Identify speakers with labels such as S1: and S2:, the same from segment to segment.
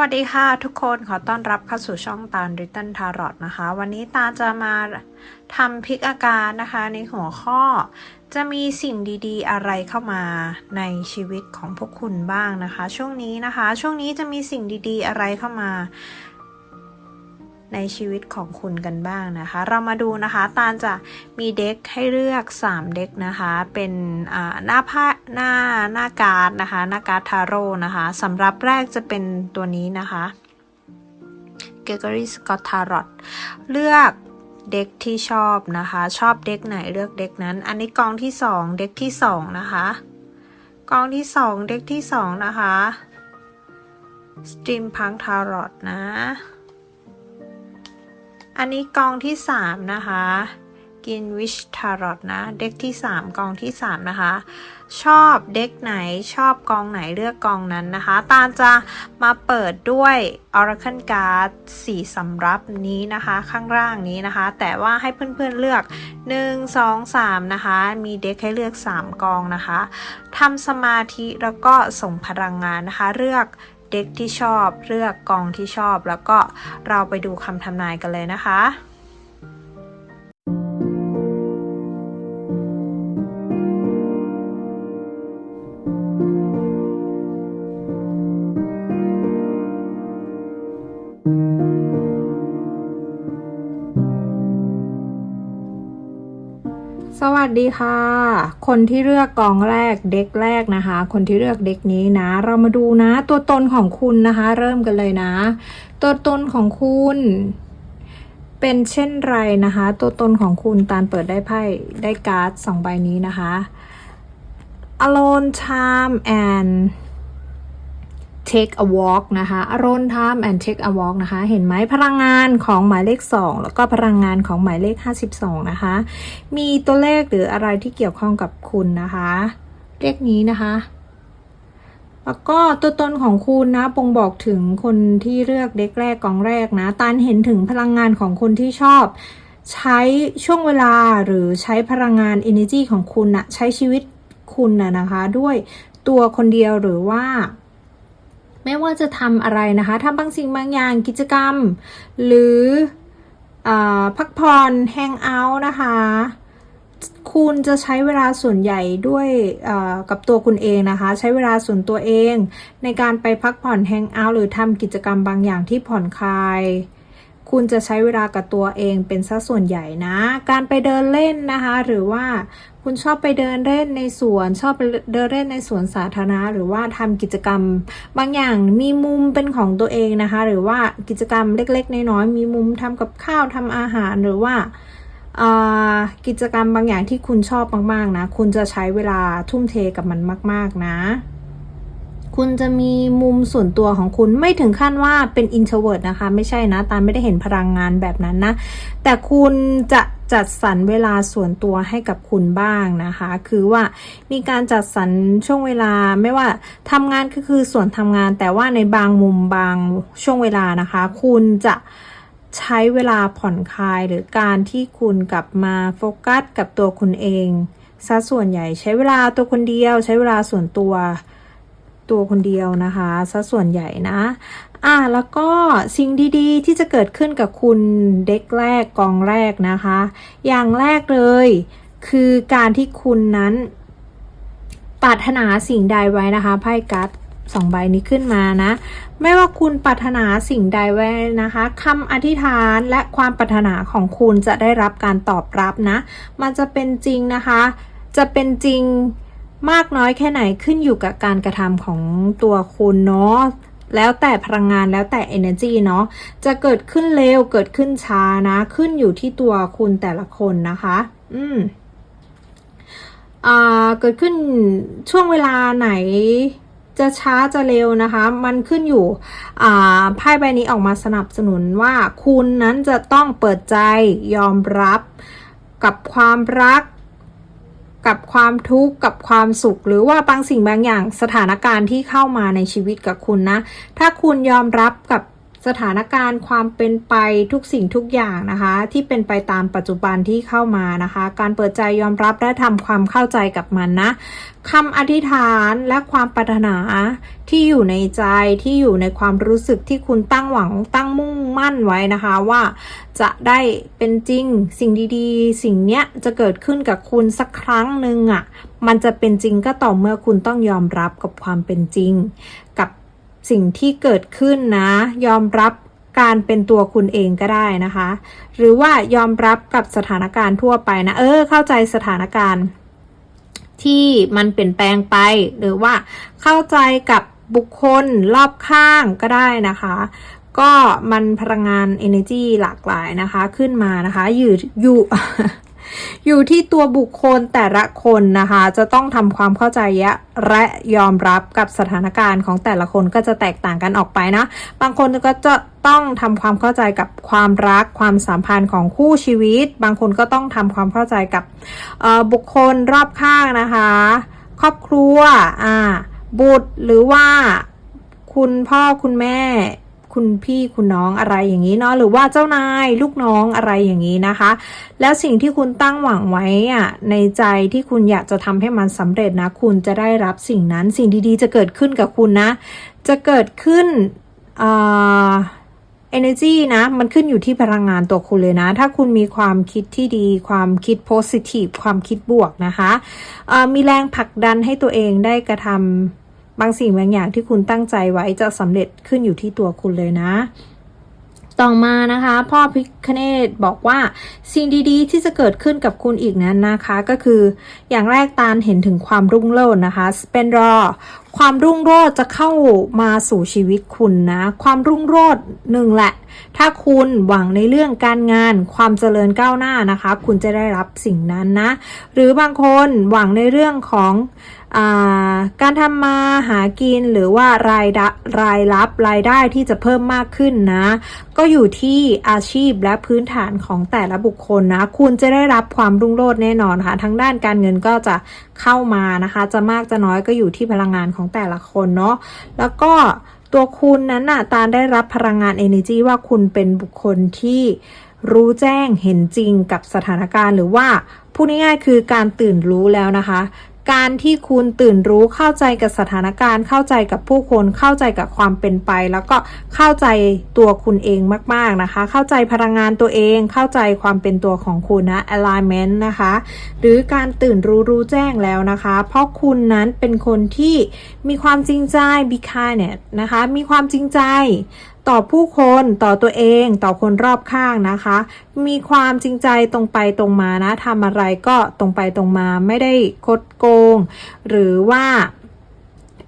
S1: วัสดีค่ะทุกคนขอต้อนรับเข้าสู่ช่องตาลริตเทิลทารอตนะคะ วันนี้ตาจะมาทำพลิกอาการนะคะ ในหัวข้อ จะมีสิ่งดีๆ อะไรเข้ามาในชีวิตของพวกคุณบ้างนะคะ ช่วงนี้นะคะ ช่วงนี้จะมีสิ่งดีๆ อะไรเข้ามา ในชีวิตของคุณกันบ้างนะคะ เรามาดูนะคะ ตาลจะมีเด็กให้เลือก 3 เด็กนะคะ เป็นหน้าผ้าหน้าหน้าการ์ดนะคะ หน้าการ์ดทาโร่นะคะสำหรับแรกจะเป็นตัวนี้นะคะเกเกอรี่สกอตทารอตเลือกเด็กที่ชอบนะคะ ชอบเด็กไหนเลือกเด็กนั้น อันนี้กองที่ 2 เด็กที่ 2 นะคะ กองที่ 2 เด็กที่ 2 นะคะสตรีมพังทารอตนะ อันนี้กองที่ 3 นะคะ กินวิชทารอตนะ เด็กที่ 3 กองที่ 3 นะคะ ชอบเด็กไหนชอบกองไหนเลือกกองนั้นนะคะ ตาจะมาเปิดด้วย Oracle Card 4สำรับนี้นะคะ ข้างล่างนี้นะคะ แต่ว่าให้เพื่อนๆเลือก 1 2 3 นะคะ มีเด็กให้เลือก 3 กองนะคะทำสมาธิแล้วก็ส่งพลังงานนะคะ เลือก ด็กที่ชอบ เลือกกองที่ชอบ แล้วก็เราไปดูคำทำนายกันเลยนะคะ วัสดีค่ะ คนที่เลือกกองแรกเด็กแรกนะคะ คนที่เลือกเด็กนี้นะ เรามาดูนะ ตัวตนของคุณนะคะ เริ่มกันเลยนะ ตัวตนของคุณ เป็นเช่นไรนะคะ ตัวตนของคุณตาลเปิดได้ไพ่ได้การ์ดสองใบนี้นะคะ alone time and take a walk นะคะ alone time and take a walk นะคะ เห็นไหมพลังงานของหมายเลข 2 แล้วก็พลังงานของหมายเลข 52 นะคะ มีตัวเลขหรืออะไรที่เกี่ยวข้องกับคุณนะคะ เลขนี้นะคะ แล้วก็ตัวตนของคุณนะบ่งบอกถึงคนที่เลือกเด็กแรกกองแรกนะตานเห็นถึงพลังงานของคนที่ชอบใช้ช่วงเวลาหรือใช้พลังงาน energy ของคุณนะใช้ชีวิตคุณนะนะคะ ด้วยตัวคนเดียวหรือว่า ไม่ว่าจะทำอะไรนะคะทำบางสิ่งบางอย่างกิจกรรม หรืออพักผ่อนแฮงเอาท์นะคะ คุณจะใช้เวลาส่วนใหญ่ด้วยกับตัวคุณเองนะคะ ใช้เวลาส่วนตัวเอง ในการไปพักผ่อนแฮงเอาท์หรือทำกิจกรรมบางอย่างที่ผ่อนคลาย คุณจะใช้เวลากับตัวเองเป็นสัส่วนใหญ่นะ การไปเดินเล่นนะคะ หรือว่าคุณชอบไปเดินเล่นในสวนชอบไปเดินเล่นในสวนสาธารณะหรือว่าทำกิจกรรม บางอย่างมีมุมเป็นของตัวเองนะคะ หรือว่ากิจกรรมเล็กๆน้อยๆมีมุมทำกับข้าวทำอาหารหรือว่าอ่ากิจกรรมบางอย่างที่คุณชอบมากๆนะ คุณจะใช้เวลาทุ่มเทกับมันมาก ๆ นะ คุณจะมีมุมส่วนตัวของคุณไม่ถึงขั้นว่าเป็น introvert นะคะ ไม่ใช่นะตาไม่ได้เห็นพลังงานแบบนั้นนะ แต่คุณจะจัดสรรเวลาส่วนตัวให้กับคุณบ้างนะคะ คือว่ามีการจัดสรรช่วงเวลาไม่ว่าทำงานก็คือส่วนทำงาน แต่ว่าในบางมุมบางช่วงเวลานะคะ คุณจะใช้เวลาผ่อนคลายหรือการที่คุณกลับมาโฟกัสกับตัวคุณเองซะส่วนใหญ่ใช้เวลาตัวคนเดียว ใช้เวลาส่วนตัว ตัวคนเดียวนะคะซะส่วนใหญ่นะ อ่าแล้วก็สิ่งดีๆ ที่จะเกิดขึ้นกับคุณเด็กแรกกองแรกนะคะ อย่างแรกเลย คือการที่คุณนั้นปรารถนาสิ่งใดไว้นะคะไพ่กัดสองใบนี้ขึ้นมานะ ไม่ว่าคุณปรารถนาสิ่งใดไว้นะคะคำอธิษฐานและความปรารถนาของคุณจะได้รับการตอบรับนะ มันจะเป็นจริงนะคะ จะเป็นจริง มากน้อยแค่ไหนขึ้นอยู่กับการกระทำของตัวคุณเนาะแล้วแต่พลังงานแล้วแต่ energy เนาะจะเกิดขึ้นเร็วเกิดขึ้นช้านะ ขึ้นอยู่ที่ตัวคุณแต่ละคนนะคะ อืมอ่าเกิดขึ้นช่วงเวลาไหนจะช้าจะเร็วนะคะ มันขึ้นอยู่อ่าไพ่ใบนี้ออกมาสนับสนุนว่าคุณนั้นจะต้องเปิดใจยอมรับกับความรัก กับความทุกข์กับความสุข หรือว่าบางสิ่งบางอย่างสถานการณ์ที่เข้ามาในชีวิตกับคุณนะ ถ้าคุณยอมรับกับ สถานการณ์ความเป็นไปทุกสิ่งทุกอย่างนะคะ ที่เป็นไปตามปัจจุบันที่เข้ามานะคะ การเปิดใจยอมรับและทำความเข้าใจกับมันนะคำอธิษฐานและความปรารถนาที่อยู่ในใจที่อยู่ในความรู้สึกที่คุณตั้งหวังตั้งมุ่งมั่นไว้นะคะว่าจะได้เป็นจริงสิ่งดีๆ สิ่งเนี้ยจะเกิดขึ้นกับคุณสักครั้งหนึ่งอะ่ะมันจะเป็นจริงก็ต่อเมื่อคุณต้องยอมรับกับความเป็นจริง สิ่งที่เกิดขึ้นนะ ยอมรับการเป็นตัวคุณเองก็ได้นะคะ หรือว่ายอมรับกับสถานการณ์ทั่วไปนะเออ เข้าใจสถานการณ์ ที่มันเปลี่ยนแปลงไป หรือว่าเข้าใจกับบุคคลรอบข้างก็ได้นะคะ ก็มันพลังงาน energy หลากหลายนะคะ ขึ้นมานะคะ อยู่อยู่ อยู่ที่ตัวบุคคลแต่ละคนนะคะ จะต้องทำความเข้าใจและยอมรับกับสถานการณ์ของแต่ละคนก็จะแตกต่างกันออกไปนะ บางคนก็จะต้องทำความเข้าใจกับความรักความสัมพันธ์ของคู่ชีวิต บางคนก็ต้องทำความเข้าใจกับบุคคลรอบข้างนะคะ ครอบครัวบุตรหรือว่าคุณพ่อคุณแม่ คุณพี่คุณน้องอะไรอย่างนี้เนาะหรือว่าเจ้านายลูกน้องอะไรอย่างนี้นะคะ แล้วสิ่งที่คุณตั้งหวังไว้อะในใจที่คุณอยากจะทำให้มันสำเร็จนะ คุณจะได้รับสิ่งนั้นสิ่งดีๆ จะเกิดขึ้นกับคุณนะ จะเกิดขึ้นเอ่า energy นะ มันขึ้นอยู่ที่พลังงานตัวคุณเลยนะ ถ้าคุณมีความคิดที่ดี ความคิด positive ความคิดบวกนะคะ มีแรงผลักดันให้ตัวเองได้กระทำ บางสิ่งบางอย่างที่คุณตั้งใจไว้จะสำเร็จขึ้นอยู่ที่ตัวคุณเลยนะต่อมานะคะพ่อพิคเนตบอกว่าสิ่งดีๆ ที่จะเกิดขึ้นกับคุณอีกนั้นนะคะก็คือ อย่างแรกตาลเห็นถึงความรุ่งโรจน์นะคะสเปนรอ ความรุ่งโรจน์จะเข้ามาสู่ชีวิตคุณนะ ความรุ่งโรจน์หนึ่งแหละ ถ้าคุณหวังในเรื่องการงาน ความเจริญก้าวหน้านะคะ คุณจะได้รับสิ่งนั้นนะ หรือบางคนหวังในเรื่องของ การทำมาหากินหรือว่ารายรายรับรายได้ที่จะเพิ่มมากขึ้นนะ ก็อยู่ที่อาชีพและพื้นฐานของแต่ละบุคคลนะ คุณจะได้รับความรุ่งโรจน์แน่นอนค่ะ ทั้งด้านการเงินก็จะเข้ามานะคะ จะมากจะน้อยก็อยู่ที่พลังงานของแต่ละคนเนาะแล้วก็ตัวคุณนั้นน่ะตาได้รับพลังงาน energy ว่าคุณเป็นบุคคลที่รู้แจ้งเห็นจริงกับสถานการณ์ หรือว่าพูดง่ายๆคือการตื่นรู้แล้วนะคะ การที่คุณตื่นรู้เข้าใจกับสถานการณ์ เข้าใจกับผู้คนเข้าใจกับความเป็นไป แล้วก็เข้าใจตัวคุณเองมาก ๆนะคะ เข้าใจพลังงานตัวเอง เข้าใจความเป็นตัวของคุณนะ alignment นะคะ หรือการตื่นรู้รู้แจ้งแล้วนะคะ เพราะคุณนั้นเป็นคนที่มีความจริงใจ be kind นะคะ มีความจริงใจ ต่อผู้คนต่อตัวเองต่อคนรอบข้างนะคะ มีความจริงใจตรงไปตรงมานะทำอะไรก็ตรงไปตรงมาไม่ได้คดโกง หรือว่า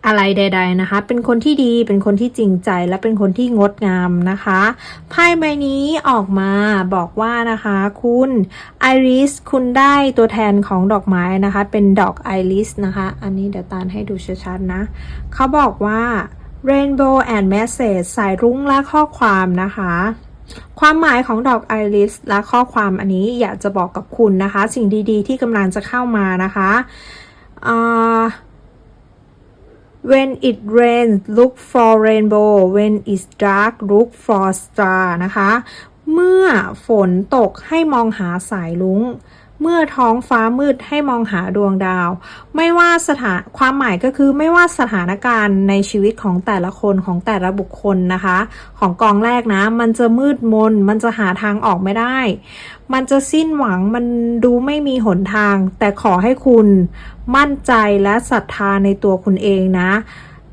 S1: อะไรใด ๆนะคะ เป็นคนที่ดี เป็นคนที่จริงใจ และเป็นคนที่งดงามนะคะ ไพ่ใบนี้ออกมาบอกว่านะคะ คุณไอริส คุณได้ตัวแทนของดอกไม้นะคะ เป็นดอกไอริสนะคะ อันนี้เดี๋ยวตาลให้ดูชัดๆนะ เขาบอกว่า Rainbow and Message สายรุ้งและข้อความนะคะ ความหมายของดอกไอริสและข้อความอันนี้อยากจะบอกกับคุณนะคะ สิ่งดีๆ ที่กำลังจะเข้ามานะคะ uh, when it rains look for rainbow when it's dark look for star นะคะ เมื่อฝนตกให้มองหาสายลุง เมื่อท้องฟ้ามืดให้มองหาดวงดาว ไม่ว่าสถานความหมายก็คือไม่ว่าสถานการณ์ในชีวิตของแต่ละคนของแต่ละบุคคลนะคะ ของกองแรกนะ มันจะมืดมน มันจะหาทางออกไม่ได้ มันจะสิ้นหวังมันดูไม่มีหนทาง แต่ขอให้คุณมั่นใจและศรัทธาในตัวคุณเองนะ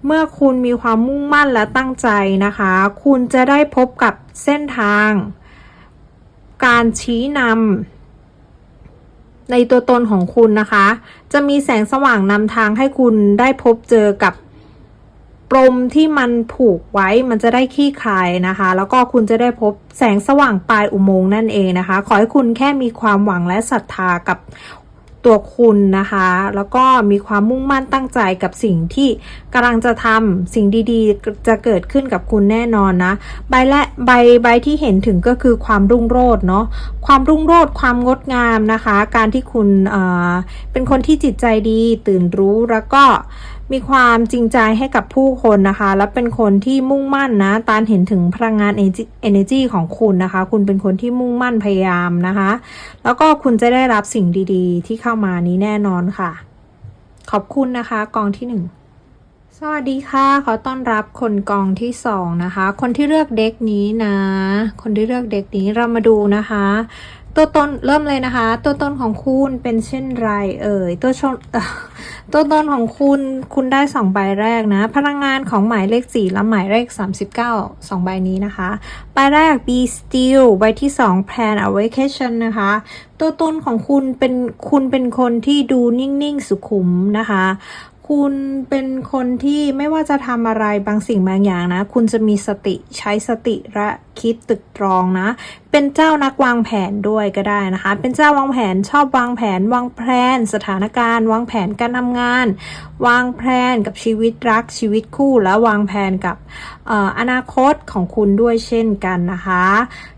S1: เมื่อคุณมีความมุ่งมั่นและตั้งใจนะคะ คุณจะได้พบกับเส้นทาง การชี้นำ ในตัวตนของคุณนะคะ จะมีแสงสว่างนำทางให้คุณได้พบเจอกับปมที่มันผูกไว้มันจะได้ขี้คลายนะคะ แล้วก็คุณจะได้พบแสงสว่างปลายอุโมงค์นั่นเองนะคะ ขอให้คุณแค่มีความหวังและศรัทธากับ ตัวคุณนะคะ แล้วก็มีความมุ่งมั่นตั้งใจกับสิ่งที่กำลังจะทำสิ่งดีๆ จะเกิดขึ้นกับคุณแน่นอนนะใบและใบใบที่เห็นถึงก็คือความรุ่งโรจน์เนาะความรุ่งโรจน์ความงดงามนะคะ การที่คุณเเป็นคนที่จิตใจดี ตื่นรู้แล้วก็ มีความจริงใจให้กับผู้คนนะคะ และเป็นคนที่มุ่งมั่นนะ ตาลเห็นถึงพลังงาน energy ของคุณนะคะ คุณเป็นคนที่มุ่งมั่นพยายามนะคะ แล้วก็คุณจะได้รับสิ่งดีๆ ที่เข้ามานี้แน่นอนค่ะ ขอบคุณนะคะ กองที่หนึ่งสวัสดีค่ะขอต้อนรับคนกองที่สองนะคะ คนที่เลือกเด็กนี้นะ คนที่เลือกเด็กนี้เรามาดูนะคะ ตัวตนเริ่มเลยนะคะ ตัวตนของคุณเป็นเช่นไร เอ่ยตัวชนตัวตนของคุณคุณได้สองใบแรกนะ พลังงานของหมายเลขสี่และหมายเลข39สองใบนี้นะคะใบแรก be still ใบที่สอง plan a vacation นะคะ ตัวตนของคุณเป็นคุณเป็นคนที่ดูนิ่งๆสุขุมนะคะ คุณเป็นคนที่ไม่ว่าจะทำอะไรบางสิ่งบางอย่างนะ คุณจะมีสติใช้สติและคิดตึกตรองนะ เป็นเจ้านักวางแผนด้วยก็ได้นะคะ เป็นเจ้าวางแผนชอบวางแผน วางแผนสถานการณ์ วางแผนการทำงาน วางแผนกับชีวิตรักชีวิตคู่ และวางแผนกับออนาคตของคุณด้วยเช่นกันนะคะ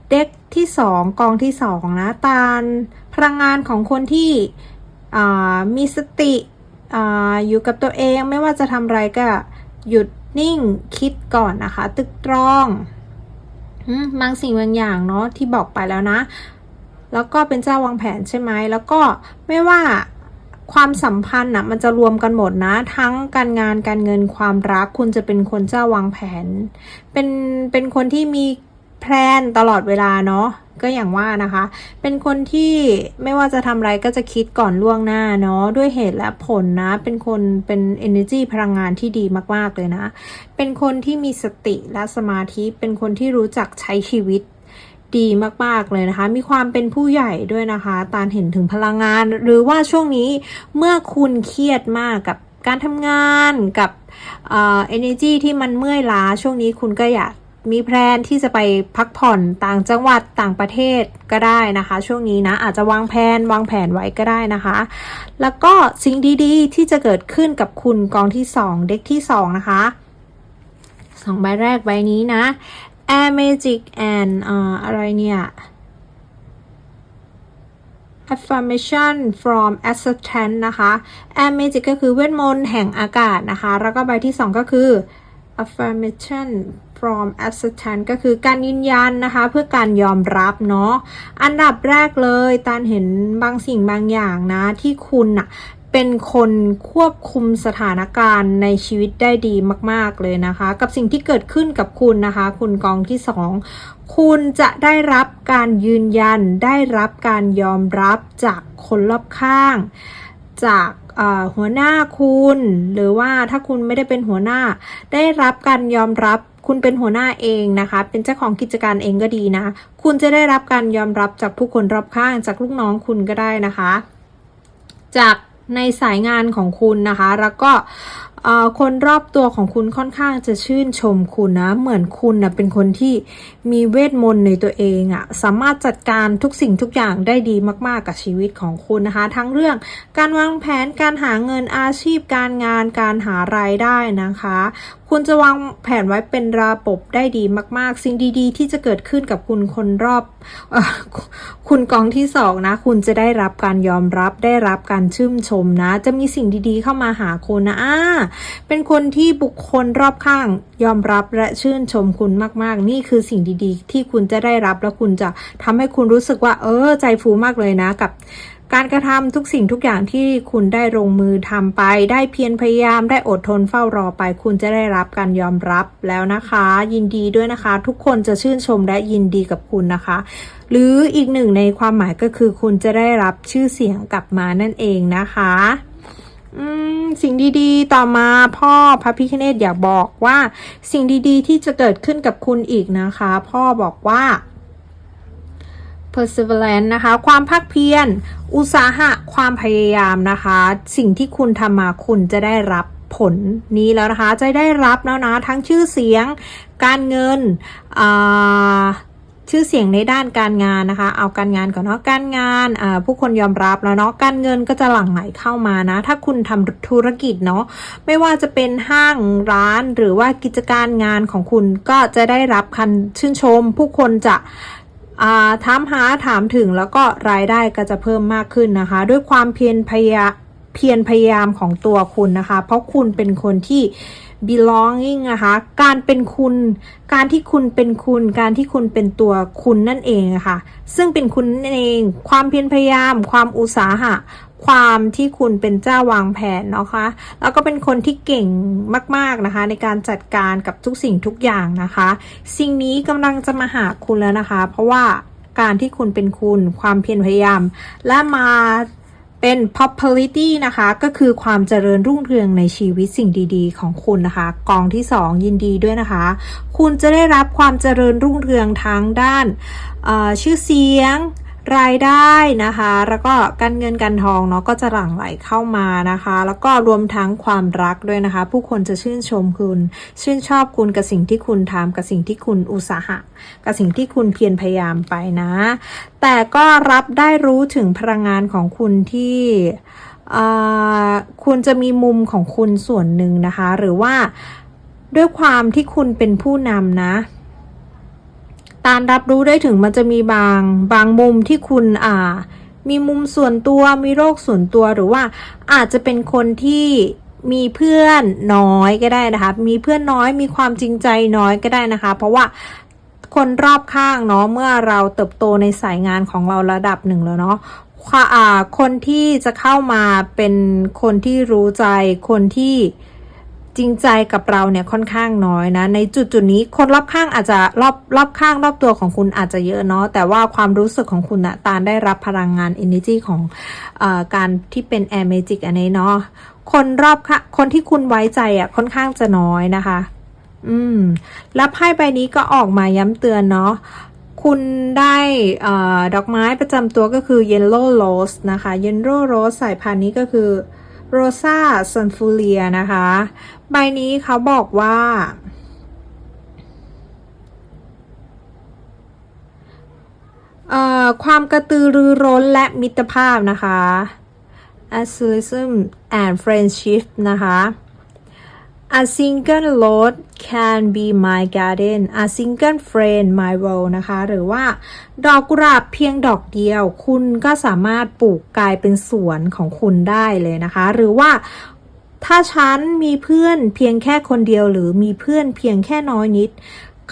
S1: เด็กที่สองกองที่สองนะตาลพลังงานของคนที่มีสติ ออยู่กับตัวเองไม่ว่าจะทำอะไรก็หยุดนิ่งคิดก่อนนะคะ ตึกตรองบางสิ่งบางอย่างเนาะที่บอกไปแล้วนะ แล้วก็เป็นเจ้าวางแผนใช่ไหมแล้วก็ไม่ว่าความสัมพันธ์นะมันจะรวมกันหมดนะ ทั้งการงานการเงินความรัก คุณจะเป็นคนเจ้าวางแผน เป็นเป็นคนที่มีแพลนตลอดเวลาเนาะ ก็อย่างว่านะคะ เป็นคนที่ไม่ว่าจะทำอะไรก็จะคิดก่อนล่วงหน้าเนาะด้วยเหตุและผลนะ เป็นคนเป็น energy พลังงานที่ดีมาก ๆ เลยนะ เป็นคนที่มีสติและสมาธิ เป็นคนที่รู้จักใช้ชีวิตดีมาก ๆ เลยนะคะ มีความเป็นผู้ใหญ่ด้วยนะคะ ตาเห็นถึงพลังงาน หรือว่าช่วงนี้เมื่อคุณเครียดมากกับการทำงานกับเอ่อ energy ที่มันเมื่อยล้าช่วงนี้คุณก็อยาก มีแพลนที่จะไปพักผ่อนต่างจังหวัดต่างประเทศก็ได้นะคะ ช่วงนี้นะอาจจะวางแผนวางแผนไว้ก็ได้นะคะ แล้วก็สิ่งดีๆ ที่จะเกิดขึ้นกับคุณกองที่ 2 เด็กที่ 2 นะคะสองใบแรกใบนี้นะ Air Magic and อ่าอะไรเนี่ย affirmation from assistant นะคะ Air Magic ก็คือเวทมนต์แห่งอากาศนะคะ แล้วก็ใบที่ 2 ก็คือ affirmation from assistant ก็คือการยืนยันนะคะ เพื่อการยอมรับเนาะอันดับแรกเลยตานเห็นบางสิ่งบางอย่างนะที่คุณน่ะเป็นคนควบคุมสถานการณ์ในชีวิตได้ดีมาก ๆ เลยนะคะ กับสิ่งที่เกิดขึ้นกับคุณนะคะ คุณกองที่สองคุณจะได้รับการยืนยันได้รับการยอมรับจากคนรอบข้าง จาก หัวหน้าคุณ หรือว่าถ้าคุณไม่ได้เป็นหัวหน้า ได้รับการยอมรับคุณเป็นหัวหน้าเองนะคะ เป็นเจ้าของกิจการเองก็ดีนะ คุณจะได้รับการยอมรับจากผู้คนรอบข้างจากลูกน้องคุณก็ได้นะคะ จากในสายงานของคุณนะคะ แล้วก็คนรอบตัวของคุณค่อนข้างจะชื่นชมคุณนะ เหมือนคุณนะเป็นคนที่ มีเวทมนต์ในตัวเองอะสามารถจัดการทุกสิ่งทุกอย่างได้ดีมาก ๆ กับชีวิตของคุณนะคะ ทั้งเรื่องการวางแผนการหาเงินอาชีพ การงานการหารายได้นะคะ คุณจะวางแผนไว้เป็นระบบได้ดีมาก ๆ สิ่งดีๆ ที่จะเกิดขึ้นกับคุณคนรอบอคุณกองที่สองนะ คุณจะได้รับการยอมรับได้รับการชื่นชมนะ จะมีสิ่งดีๆ เข้ามาหาคุณนะอ่าเป็นคนที่บุคคลรอบข้างยอมรับและชื่นชมคุณมาก ๆ นี่คือสิ่งดีๆ ที่คุณจะได้รับแล้วคุณจะทำให้คุณรู้สึกว่า เออ ใจฟูมากเลยนะกับการกระทำทุกสิ่งทุกอย่างที่คุณได้ลงมือทำไป ได้เพียรพยายามได้อดทนเฝ้ารอไป คุณจะได้รับการยอมรับแล้วนะคะ ยินดีด้วยนะคะ ทุกคนจะชื่นชมและยินดีกับคุณนะคะ หรืออีกหนึ่งในความหมายก็คือคุณจะได้รับชื่อเสียงกลับมานั่นเองนะคะ สิ่งดีๆ ต่อมาพ่อพระพิคเนตอยากบอกว่าสิ่งดีๆ ที่จะเกิดขึ้นกับคุณอีกนะคะ พ่อบอกว่า perseverance นะคะ ความภาคเพียร อุตสาหะ ความพยายามนะคะ สิ่งที่คุณทำมาคุณจะได้รับผลนี้แล้วนะคะ จะได้รับแล้วนะ ทั้งชื่อเสียง การเงินอ่า ชื่อเสียงในด้านการงานนะคะ เอาการงานก่อนเนาะการงานผู้คนยอมรับแล้วเนาะการเงินก็จะหลั่งไหลเข้ามานะ ถ้าคุณทำธุรกิจเนาะไม่ว่าจะเป็นห้างร้านหรือว่ากิจการงานของคุณก็จะได้รับคันชื่นชม ผู้คนจะถามหาถามถึงแล้วก็รายได้ก็จะเพิ่มมากขึ้นนะคะ ด้วยความเพียรพยาเพียรพยายามของตัวคุณนะคะ เพราะคุณเป็นคนที่ belonging นะคะ การเป็นคุณ การที่คุณเป็นคุณ การที่คุณเป็นตัวคุณนั่นเองอะค่ะ ซึ่งเป็นคุณนั่นเอง ความเพียรพยายาม ความอุตสาหะ ความที่คุณเป็นเจ้าวางแผนเนาะคะ แล้วก็เป็นคนที่เก่งมากๆนะคะ ในการจัดการกับทุกสิ่งทุกอย่างนะคะ สิ่งนี้กำลังจะมาหาคุณแล้วนะคะ เพราะว่าการที่คุณเป็นคุณ ความเพียรพยายาม และมา เป็น popularity นะคะ ก็คือความเจริญรุ่งเรืองในชีวิตสิ่งดีๆ ของคุณนะคะ กองที่ 2 ยินดีด้วยนะคะ คุณจะได้รับความเจริญรุ่งเรืองทั้งด้านชื่อเสียง รายได้นะคะ แล้วก็การเงินการทองเนาะก็จะหลั่งไหลเข้ามานะคะ แล้วก็รวมทั้งความรักด้วยนะคะ ผู้คนจะชื่นชมคุณ ชื่นชอบคุณกับสิ่งที่คุณทำกับสิ่งที่คุณอุตสาหะ กับสิ่งที่คุณเพียรพยายามไปนะ แต่ก็รับได้รู้ถึงพลังงานของคุณที่คุณจะมีมุมของคุณส่วนหนึ่งนะคะ หรือว่าด้วยความที่คุณเป็นผู้นำนะ ตานรับรู้ได้ถึงมันจะมีบาง บางมุมที่คุณอ่า มีมุมส่วนตัวมีโรคส่วนตัวหรือว่าอาจจะเป็นคนที่มีเพื่อนน้อยก็ได้นะคะ มีเพื่อนน้อยมีความจริงใจน้อยก็ได้นะคะ เพราะว่าคนรอบข้างเนาะเมื่อเราเติบโตในสายงานของเราระดับหนึ่งแล้วเนาะค่ะอ่าคนที่จะเข้ามาเป็นคนที่รู้ใจคนที่ จริงใจกับเราเนี่ยค่อนข้างน้อยนะ ในจุดจุดนี้คนรอบข้างอาจจะรอบรอบข้างรอบตัวของคุณอาจจะเยอะเนาะแต่ว่าความรู้สึกของคุณนะตานได้รับพลังงาน energy ของอการที่เป็น air magic อันนี้เนาะคนรอบข้างคนที่คุณไว้ใจอะค่อนข้างจะน้อยนะคะ อืม แล้วไพ่ใบนี้ก็ออกมาย้ำเตือนเนาะคุณได้อดอกไม้ประจำตัวก็คือ Yellow Rose นะคะ Yellow Rose สายพันธุ์นี้ก็คือ โรซาซันฟูเลียนะคะ ใบนี้เขาบอกว่า ความกระตือรือร้นและมิตรภาพนะคะ Assurism and Friendship นะคะ A single road can be my garden A single friend my world นะคะ หรือว่า ดอกกุหลาบเพียงดอกเดียว คุณก็สามารถปลูกกลายเป็นสวนของคุณได้เลยนะคะ หรือว่าถ้าฉันมีเพื่อนเพียงแค่คนเดียวหรือมีเพื่อนเพียงแค่น้อยนิด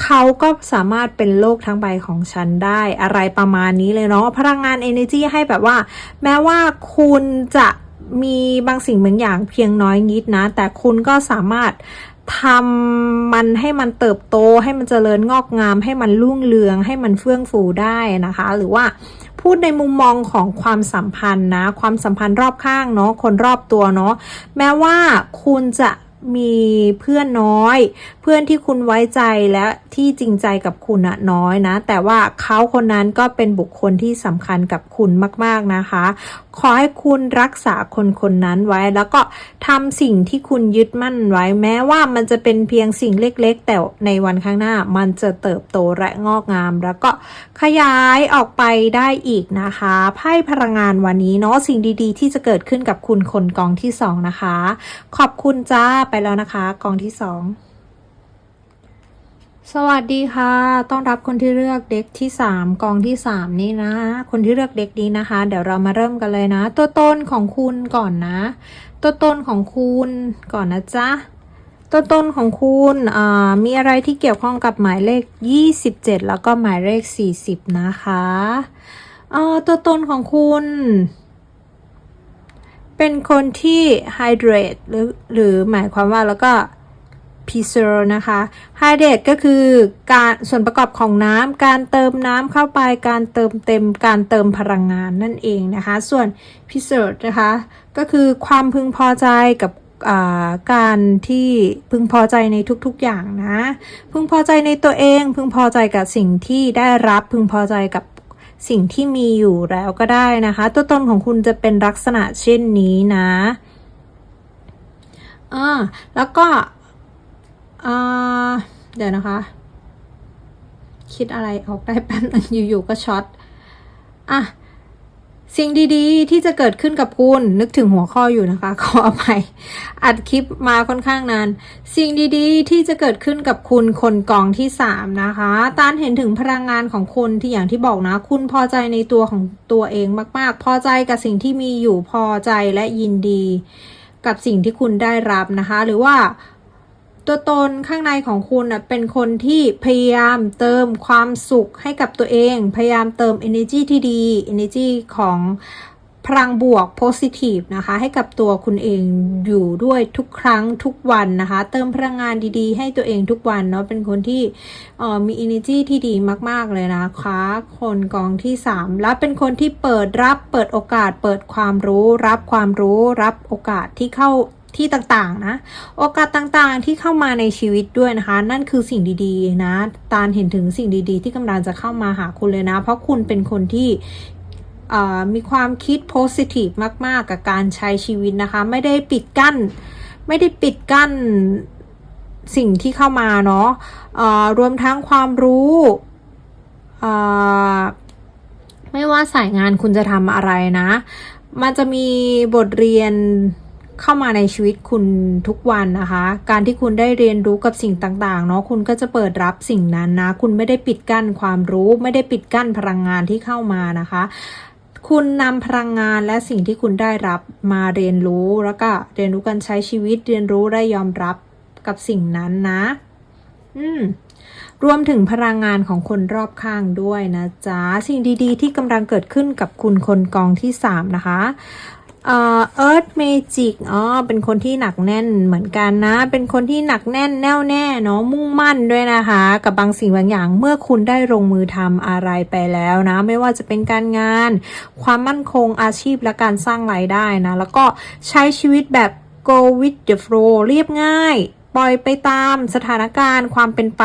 S1: เขาก็สามารถเป็นโลกทั้งใบของฉันได้อะไรประมาณนี้เลยเนาะพลังงาน energy ให้แบบว่า แม้ว่าคุณจะ มีบางสิ่งบางอย่างเพียงน้อยนิดนะ แต่คุณก็สามารถทำมันให้มันเติบโตให้มันเจริญงอกงาม ให้มันรุ่งเรือง ให้มันเฟื่องฟูได้นะคะ หรือว่าพูดในมุมมองของความสัมพันธ์นะ ความสัมพันธ์รอบข้างเนาะคนรอบตัวเนาะแม้ว่าคุณจะมีเพื่อนน้อยเพื่อนที่คุณไว้ใจและที่จริงใจกับคุณอะน้อยนะ แต่ว่าเขาคนนั้นก็เป็นบุคคลที่สำคัญกับคุณมาก ๆนะคะ ขอให้คุณรักษาคนคนนั้นไว้ แล้วก็ทำสิ่งที่คุณยึดมั่นไว้ แม้ว่ามันจะเป็นเพียงสิ่งเล็ก ๆ แต่ในวันข้างหน้ามันจะเติบโตและงอกงาม แล้วก็ขยายออกไปได้อีกนะคะไพ่พลังงานวันนี้เนาะสิ่งดี ๆ ที่จะเกิดขึ้นกับคุณคนกองที่สองนะคะขอบคุณจ้าไปแล้วนะคะ กองที่สอง สวัสดีค่ะ ต้อนรับคนที่เลือกเด็กที่ 3 กองที่ 3 นี่นะ คนที่เลือกเด็กนี้นะคะ เดี๋ยวเรามาเริ่มกันเลยนะ ตัวตนของคุณก่อนนะ ตัวตนของคุณก่อนนะจ๊ะ ตัวตนของคุณมีอะไรที่เกี่ยวข้องกับหมายเลข 27 แล้วก็หมายเลข 40 นะคะตัวตนของคุณ เป็นคนที่ hydrate หรือหรือหมายความว่าแล้วก็ preserve นะคะ hydrate ก็คือการส่วนประกอบของน้ำการเติมน้ำเข้าไปการเติมเต็มการเติมพลังงานนั่นเองนะคะ ส่วน preserve นะคะ ก็คือความพึงพอใจกับการที่พึงพอใจในทุกๆอย่างนะ พึงพอใจในตัวเอง พึงพอใจกับสิ่งที่ได้รับพึงพอใจกับสิ่งที่มีอยู่แล้วก็ได้นะคะ ตัวตนของคุณจะเป็นลักษณะเช่นนี้นะอ่าแล้วก็ เดี๋ยวนะคะ คิดอะไรออกได้แป๊บนึงอยู่ๆก็ช็อตอะสิ่งดีๆ ที่จะเกิดขึ้นกับคุณนึกถึงหัวข้ออยู่นะคะ ขออภัยอัดคลิปมาค่อนข้างนาน สิ่งดีๆ ที่จะเกิดขึ้นกับคุณคนกองที่3นะคะตานเห็นถึงพลังงานของคุณที่อย่างที่บอกนะ คุณพอใจในตัวของตัวเองมากๆ พอใจกับสิ่งที่มีอยู่พอใจและยินดี กับสิ่งที่คุณได้รับนะคะ หรือว่า ตัวตนข้างในของคุณนะเป็นคนที่พยายามเติมความสุขให้กับตัวเอง พยายามเติม energy ที่ดี energy ของพลังบวก positive นะคะ ให้กับตัวคุณเองอยู่ด้วยทุกครั้งทุกวันนะคะ เติมพลังงานดีๆ ให้ตัวเองทุกวันเนาะเป็นคนที่มี energy ที่ดีมากๆเลยนะคะ คนกองที่ 3 และเป็นคนที่เปิดรับเปิดโอกาส เปิดความรู้ รับความรู้ รับโอกาสที่เข้า ที่ต่างๆนะ โอกาสต่างๆที่เข้ามาในชีวิตด้วยนะคะ นั่นคือสิ่งดีๆนะตาลเห็นถึงสิ่งดีๆ ที่กำลังจะเข้ามาหาคุณเลยนะ เพราะคุณเป็นคนที่มีความคิดโพสิทีฟมาก ๆ กับการใช้ชีวิตนะคะ ไม่ได้ปิดกั้น ไม่ได้ปิดกั้นสิ่งที่เข้ามาเนาะเอ่อรวมทั้งความรู้ไม่ว่าสายงานคุณจะทำอะไรนะ มันจะมีบทเรียน เข้ามาในชีวิตคุณทุกวันนะคะ การที่คุณได้เรียนรู้กับสิ่งต่างๆเนาะคุณก็จะเปิดรับสิ่งนั้นนะ คุณไม่ได้ปิดกั้นความรู้ ไม่ได้ปิดกั้นพลังงานที่เข้ามานะคะ คุณนำพลังงานและสิ่งที่คุณได้รับมาเรียนรู้แล้วก็เรียนรู้การใช้ชีวิตเรียนรู้และยอมรับกับสิ่งนั้นนะ อืมรวมถึงพลังงานของคนรอบข้างด้วยนะจ๊ะ สิ่งดีๆ ที่กำลังเกิดขึ้นกับคุณคนกองที่ 3 นะคะ เอ่อ Earth Magic อ๋อเป็นคนที่หนักแน่นเหมือนกันนะ เป็นคนที่หนักแน่นแน่วแน่เนาะมุ่งมั่นด้วยนะคะ กับบางสิ่งบางอย่างเมื่อคุณได้ลงมือทำอะไรไปแล้วนะ ไม่ว่าจะเป็นการงาน ความมั่นคงอาชีพและการสร้างรายได้นะ แล้วก็ใช้ชีวิตแบบ go with the flow เรียบง่าย ปล่อยไปตามสถานการณ์ความเป็นไป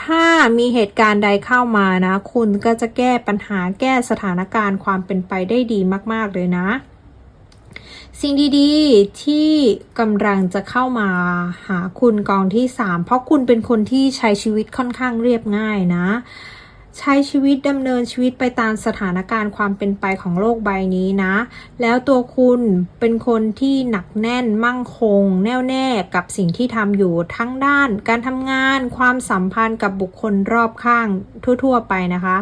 S1: ถ้ามีเหตุการณ์ใดเข้ามานะ คุณก็จะแก้ปัญหาแก้สถานการณ์ความเป็นไปได้ดีมาก ๆ เลยนะ สิ่งดีๆที่กำลังจะเข้ามาหาคุณกองที่ 3 เพราะคุณเป็นคนที่ใช้ชีวิตค่อนข้างเรียบง่ายนะ ใช้ชีวิตดำเนินชีวิตไปตามสถานการณ์ความเป็นไปของโลกใบนี้นะ แล้วตัวคุณเป็นคนที่หนักแน่นมั่งคง แน่วแน่กับสิ่งที่ทำอยู่ทั้งด้าน การทำงาน ความสัมพันธ์กับบุคคลรอบข้างทั่ว ๆ ไปนะคะ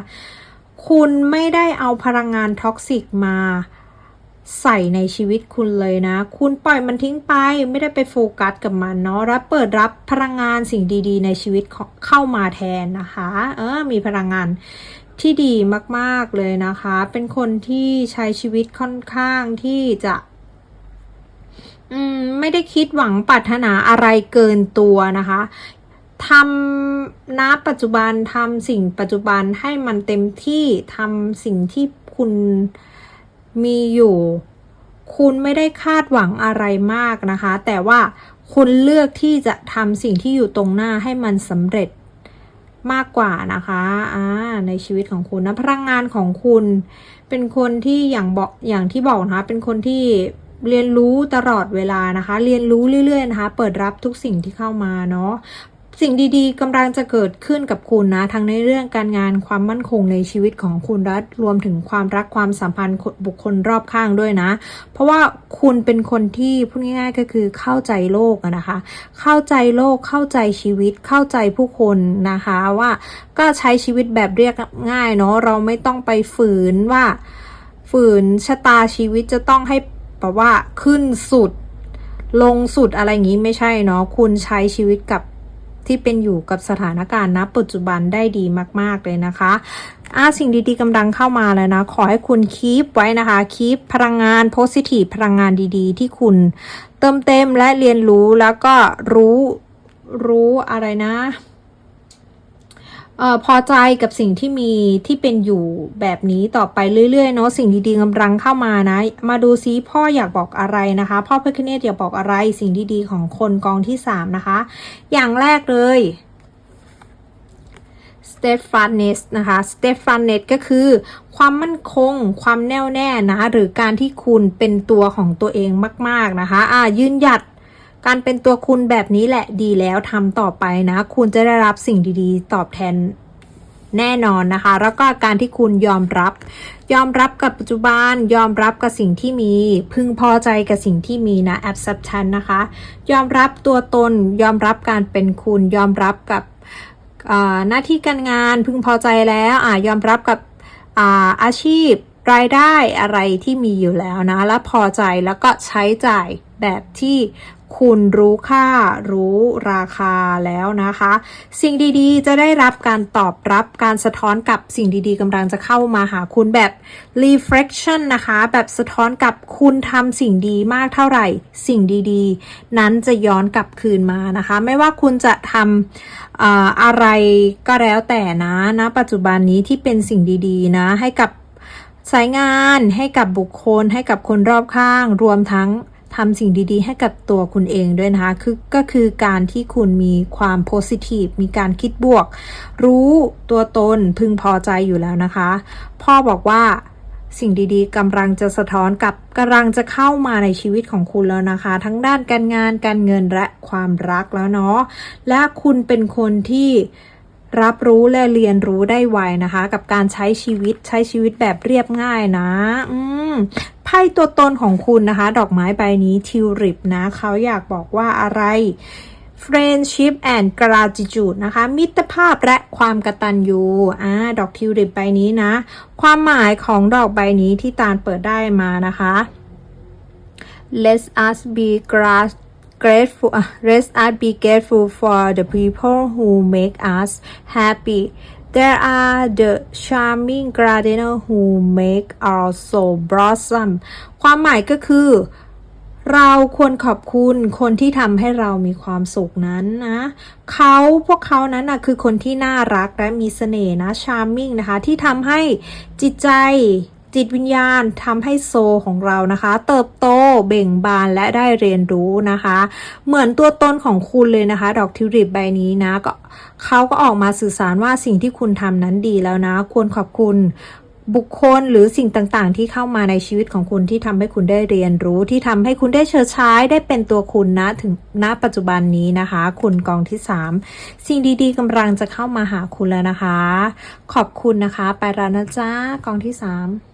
S1: คุณไม่ได้เอาพลังงานท็อกซิกมา ใส่ในชีวิตคุณเลยนะ คุณปล่อยมันทิ้งไปไม่ได้ไปโฟกัสกับมันเนาะแล้วเปิดรับพลังงานสิ่งดีๆ ในชีวิตเข้ามาแทนนะคะ เออ มีพลังงานที่ดีมากๆเลยนะคะ เป็นคนที่ใช้ชีวิตค่อนข้างที่จะอืมไม่ได้คิดหวังปรารถนาอะไรเกินตัวนะคะทำณปัจจุบันทำสิ่งปัจจุบันให้มันเต็มที่ทำสิ่งที่คุณ มีอยู่ คุณไม่ได้คาดหวังอะไรมากนะคะ แต่ว่าคุณเลือกที่จะทำสิ่งที่อยู่ตรงหน้าให้มันสำเร็จมากกว่านะคะอ่าในชีวิตของคุณนะพลังงานของคุณ เป็นคนที่อย่างบอกอย่างที่บอกนะคะ เป็นคนที่เรียนรู้ตลอดเวลานะคะ เรียนรู้เรื่อยๆนะคะ เปิดรับทุกสิ่งที่เข้ามาเนาะ สิ่งดีๆกำลังจะเกิดขึ้นกับคุณนะ ทั้งในเรื่องการงานความมั่นคงในชีวิตของคุณและรวมถึงความรักความสัมพันธ์บุคคลรอบข้างด้วยนะ เพราะว่าคุณเป็นคนที่พูดง่ายๆก็คือเข้าใจโลกนะคะ เข้าใจโลกเข้าใจชีวิตเข้าใจผู้คนนะคะว่าก็ใช้ชีวิตแบบเรียกง่ายเนาะเราไม่ต้องไปฝืนว่า ฝืนชะตาชีวิตจะต้องให้แบบว่าขึ้นสุดลงสุดอะไรอย่างนี้ไม่ใช่เนาะคุณใช้ชีวิตกับ ที่เป็นอยู่กับสถานการณ์ณปัจจุบันได้ดีมาก ๆ เลยนะคะอาสิ่งดีๆกำลังเข้ามาแล้วนะ ขอให้คุณคีปไว้นะคะ คีปพลังงานโพสิทีฟพลังงานดีๆ ที่คุณเติมเต็มและเรียนรู้แล้วก็รู้รู้อะไรนะ ออพอใจกับสิ่งที่มีที่เป็นอยู่แบบนี้ต่อไปเรื่อยๆเนาะสิ่งดีๆกำลังเข้ามานะ มาดูซิพ่ออยากบอกอะไรนะคะ พ่อพระคเนตอยากบอกอะไรสิ่งดีๆของคนกองที่3นะคะ อย่างแรกเลย steadfastness นะคะ steadfastness ก็คือความมั่นคง ความแน่วแน่นะหรือการที่คุณเป็นตัวของตัวเองมาก ๆนะคะ อ่ายืนหยัด การเป็นตัวคุณแบบนี้แหละดีแล้วทำต่อไปนะ คุณจะได้รับสิ่งดีๆ ตอบแทนแน่นอนนะคะ แล้วก็การที่คุณยอมรับ ยอมรับกับปัจจุบัน ยอมรับกับสิ่งที่มี พึงพอใจกับสิ่งที่มีนะ acceptance นะคะ ยอมรับตัวตน ยอมรับการเป็นคุณ ยอมรับกับหน้าที่การงานพึงพอใจแล้วอยอมรับกับอาอาชีพรายได้อะไรที่มีอยู่แล้วนะ และพอใจแล้วก็ใช้จ่ายแบบที่ คุณรู้ค่ารู้ราคาแล้วนะคะ สิ่งดีๆ จะได้รับการตอบรับการสะท้อนกับสิ่งดีๆกำลังจะเข้ามาหาคุณแบบ reflection นะคะ แบบสะท้อนกับคุณทำสิ่งดีมากเท่าไหร่ สิ่งดีๆ นั้นจะย้อนกลับคืนมานะคะ ไม่ว่าคุณจะทำอะไรก็แล้วแต่นะนะปัจจุบันนี้ที่เป็นสิ่งดีๆ นะให้กับสายงานให้กับบุคคลให้กับคนรอบข้างรวมทั้ง ทำสิ่งดีๆ ให้กับตัวคุณเองด้วยนะคะคือก็คือการที่คุณมีความโพสิทีฟมีการคิดบวก รู้ตัวตนพึงพอใจอยู่แล้วนะคะ พ่อบอกว่าสิ่งดีๆกำลังจะสะท้อนกับกำลังจะเข้ามาในชีวิตของคุณแล้วนะคะ ทั้งด้านการงานการเงินและความรักแล้วเนาะและคุณเป็นคนที่ รับรู้และเรียนรู้ได้ไวนะคะ กับการใช้ชีวิตใช้ชีวิตแบบเรียบง่ายนะอืมไพ่ตัวตนของคุณนะคะ ดอกไม้ใบนี้ทิวริปนะเขาอยากบอกว่าอะไร friendship and gratitude นะคะ มิตรภาพและความกตัญญูอ่าดอกทิวริปใบนี้นะ ความหมายของดอกใบนี้ที่ตาลเปิดได้มานะคะ let us be grass grateful uh, let us be grateful for the people who make us happy there are the charming gardener who make our soul blossom ความหมายก็คือ เราควรขอบคุณคนที่ทำให้เรามีความสุขนั้นนะเขาพวกเขานั้นนะคือคนที่น่ารักและมีเสน่ห์นะ charming นะคะ ที่ทำให้จิตใจ จิตวิญญาณทำให้โซของเรานะคะ เติบโตเบ่งบานและได้เรียนรู้นะคะ เหมือนตัวตนของคุณเลยนะคะ ดอกทิวลิปใบนี้นะก็เขาก็ออกมาสื่อสารว่าสิ่งที่คุณทำนั้นดีแล้วนะ ควรขอบคุณบุคคลหรือสิ่งต่างๆ ที่เข้ามาในชีวิตของคุณที่ทำให้คุณได้เรียนรู้ที่ทำให้คุณได้เชิดใช้ได้เป็นตัวคุณนะถึงณปัจจุบันนี้นะคะ คุณกองที่ 3 สิ่งดีๆกำลังจะเข้ามาหาคุณแล้วนะคะ ขอบคุณนะคะ ไปแล้วนะจ้ากองที่ 3